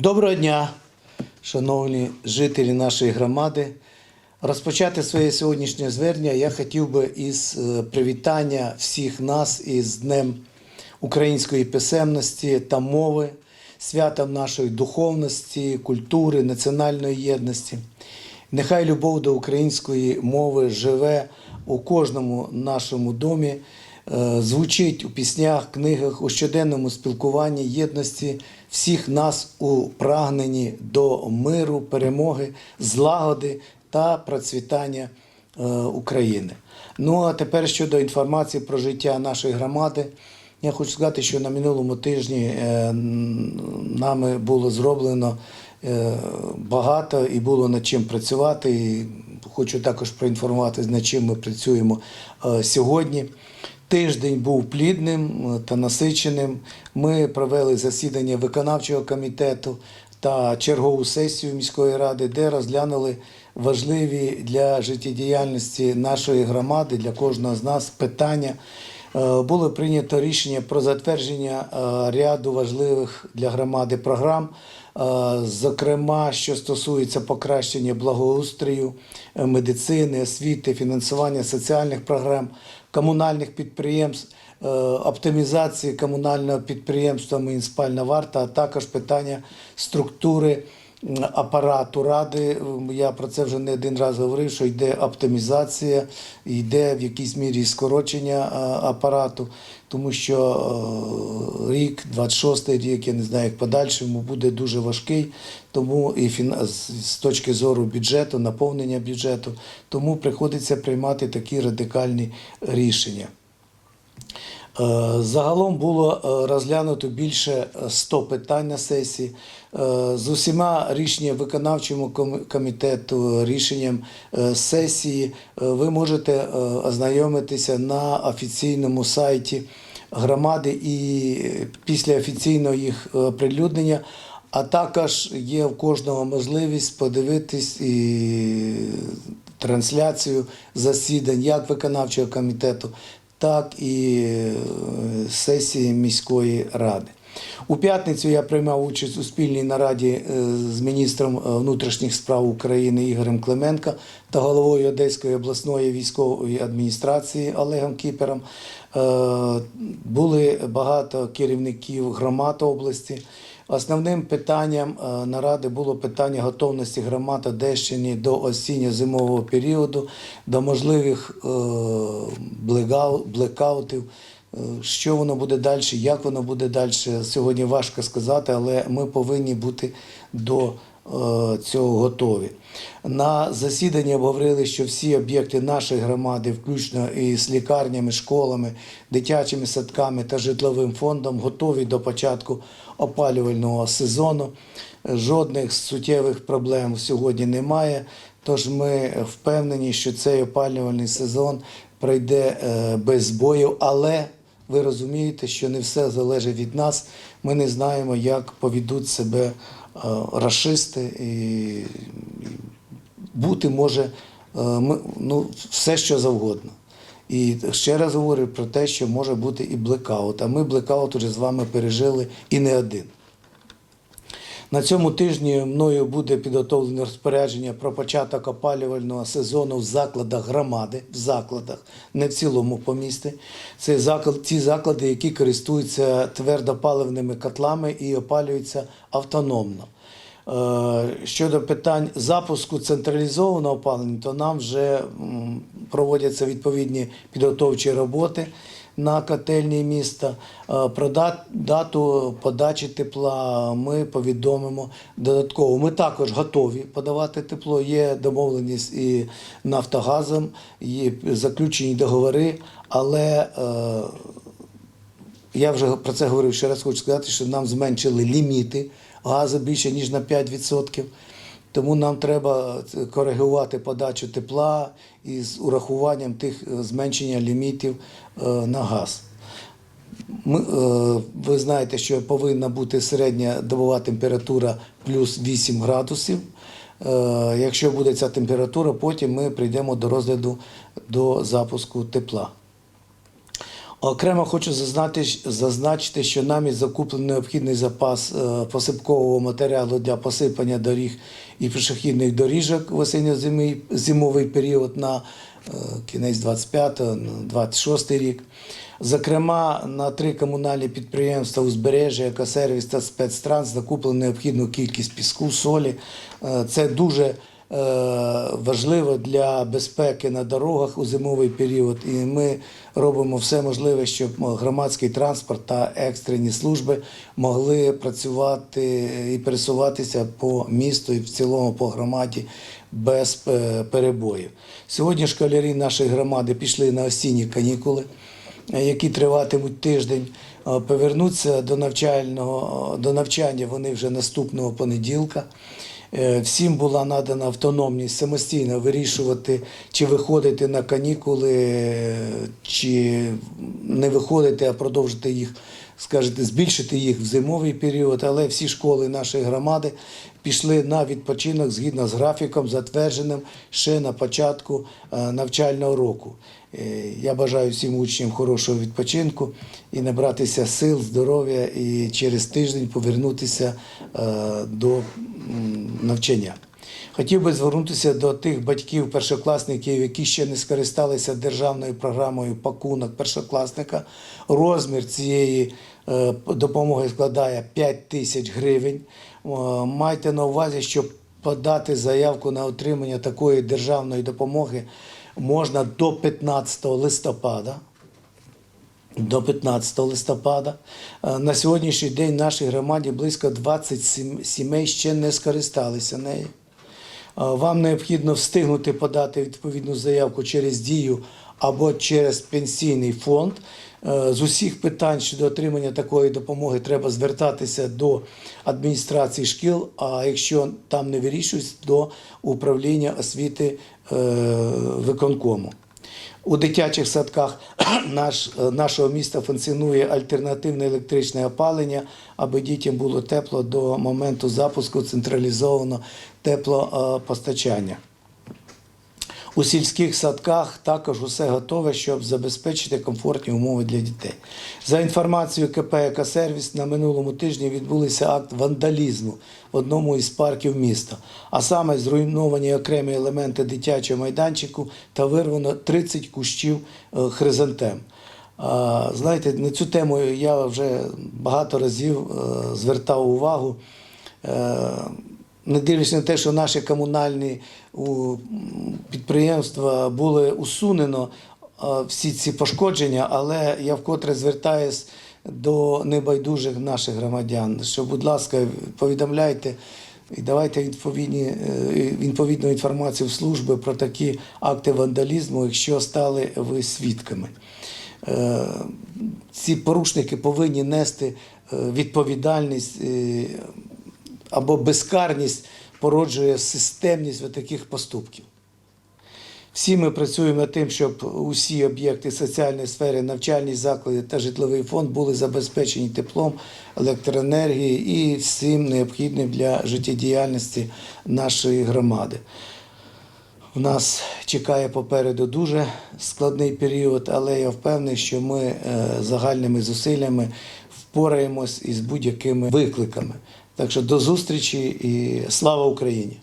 Доброго дня, шановні жителі нашої громади. Розпочати своє сьогоднішнє звернення я хотів би із е, привітання всіх нас із Днем української писемності та мови, святом нашої духовності, культури, національної єдності. Нехай любов до української мови живе у кожному нашому домі, звучить у піснях, книгах, у щоденному спілкуванні єдності всіх нас у прагненні до миру, перемоги, злагоди та процвітання е, України. Ну а тепер щодо інформації про життя нашої громади. Я хочу сказати, що на минулому тижні е, нами було зроблено е, багато і було над чим працювати. І хочу також проінформувати, над чим ми працюємо е, сьогодні. Тиждень був плідним е, та насиченим. Ми провели засідання виконавчого комітету та чергову сесію міської ради, де розглянули важливі для життєдіяльності нашої громади, для кожного з нас питання. Е, Було прийнято рішення про затвердження е, ряду важливих для громади програм, е, зокрема, що стосується покращення благоустрою, медицини, освіти, фінансування соціальних програм, комунальних підприємств, оптимізації комунального підприємства «Муніципальна варта, а також питання структури апарату ради. Я про це вже не один раз говорив, що йде оптимізація, йде в якійсь мірі скорочення е, апарату, тому що е, рік, 26-й рік, я не знаю, як подальшому, буде дуже важкий. Тому і з точки зору бюджету, наповнення бюджету, тому приходиться приймати такі радикальні рішення. Е, Загалом було е, розглянуто більше е, 100 питань на сесії. Е, З усіма рішенням виконавчого комітету, рішенням е, сесії е, ви можете е, ознайомитися на офіційному сайті громади і після офіційного їх е, оприлюднення. А також є в кожного можливість подивитись і трансляцію засідань як виконавчого комітету, так і е, сесії міської ради. У п'ятницю я приймав участь у спільній нараді е, з міністром е, внутрішніх справ України Ігорем Клименко та головою Одеської обласної військової адміністрації Олегом Кіпером. Були багато керівників громад області. Основним питанням е, наради було питання готовності громад Одещини до осінньо-зимового періоду, до можливих е, блекаутів. Е, Що воно буде далі, як воно буде далі, сьогодні важко сказати, але ми повинні бути до цього готові. На засіданні обговорили, що всі об'єкти нашої громади, включно і з лікарнями, школами, дитячими садками та житловим фондом, готові до початку опалювального сезону. Жодних суттєвих проблем сьогодні немає. Тож ми впевнені, що цей опалювальний сезон пройде е, без бою, але ви розумієте, що не все залежить від нас. Ми не знаємо, як поведуть себе е, рашисти, і бути може е, ну, все, що завгодно. І ще раз говорю про те, що може бути і блекаут. А ми блекаут уже з вами пережили і не один. На цьому тижні мною буде підготовлено розпорядження про початок опалювального сезону в закладах громади, в закладах, не в цілому по місті. Це заклад, ті заклади, які користуються твердопаливними котлами і опалюються автономно. Е, Щодо питань запуску централізованого опалення, то нам вже проводяться відповідні підготовчі роботи на котельні міста. Е, Про дату подачі тепла ми повідомимо додатково. Ми також готові подавати тепло. Є домовленість і Нафтогазом, є заключені договори, але е, я вже про це говорив ще раз, хочу сказати, що нам зменшили ліміти газу більше ніж на 5%. Тому нам треба е, коригувати подачу тепла із урахуванням тих е, зменшення лімітів е, на газ. Ми, ви знаєте, що повинна бути середня добова температура плюс 8 градусів. Якщо буде ця температура, потім ми прийдемо до розгляду до запуску тепла. Окремо хочу зазначити, що нами закуплений необхідний запас е, посипкового матеріалу для посипання доріг і пішохідних доріжок в осінньо-зимовий період на е, кінець 25-26 рік. Зокрема, на три комунальні підприємства узбережжя, екосервіс та спецтранс закуплено необхідну кількість піску, солі. Е, Це дуже важливо для безпеки на дорогах у зимовий період. І ми робимо все можливе, щоб громадський транспорт та екстрені служби могли працювати і пересуватися по місту і в цілому по громаді без е, перебоїв. Сьогодні школярі нашої громади пішли на осінні канікули які триватимуть тиждень, е, повернуться до навчального до навчання вони вже наступного понеділка. Е, Всім була надана автономність самостійно вирішувати, чи виходити на канікули, е, чи не виходити, а продовжити їх, скажете, збільшити їх в зимовий період. Але всі школи нашої громади пішли на відпочинок згідно з графіком, затвердженим ще на початку е, навчального року. Е, Я бажаю всім учням хорошого відпочинку і набратися сил, здоров'я і через тиждень повернутися е, до навчання. Хотів би звернутися до тих батьків, першокласників, які ще не скористалися державною програмою пакунок першокласника. Розмір цієї допомоги складає 5 тисяч гривень. Е, Майте на увазі, що подати заявку на отримання такої державної допомоги можна до 15 листопада. До 15 листопада. Е, На сьогоднішній день в нашій громаді близько 20 сімей ще не скористалися нею. Е, Вам необхідно встигнути подати відповідну заявку через дію або через пенсійний фонд. Е, З усіх питань щодо отримання такої допомоги треба звертатися до адміністрації шкіл, а якщо там не вирішують, до управління освіти е, виконкому. У дитячих садках наш, е, нашого міста функціонує альтернативне електричне опалення, аби дітям було тепло до моменту запуску централізованого теплопостачання. У сільських садках також усе готове, щоб забезпечити комфортні умови для дітей. За інформацією КП «Екосервіс», на минулому тижні відбулися акт вандалізму в одному із парків міста, а саме зруйновані окремі елементи дитячого майданчику та вирвано 30 кущів е, хризантем. Знаєте, на цю тему я вже багато разів е, звертав увагу. Не дивлячись на те, що наші комунальні підприємства були усунено всі ці пошкодження, але я вкотре звертаюсь до небайдужих наших громадян, що, будь ласка, повідомляйте і давайте відповідні, е, відповідну інформацію в служби про такі акти вандалізму, якщо стали ви свідками. Е, Ці порушники повинні нести е, відповідальність або безкарність породжує системність таких поступків. Всі ми працюємо над тим, щоб усі об'єкти соціальної сфери, навчальні заклади та житловий фонд були забезпечені теплом, електроенергією і всім необхідним для життєдіяльності нашої громади. У нас чекає попереду дуже складний період, але я впевнений, що ми е, загальними зусиллями впораємось із будь-якими викликами. Так що до зустрічі і слава Україні!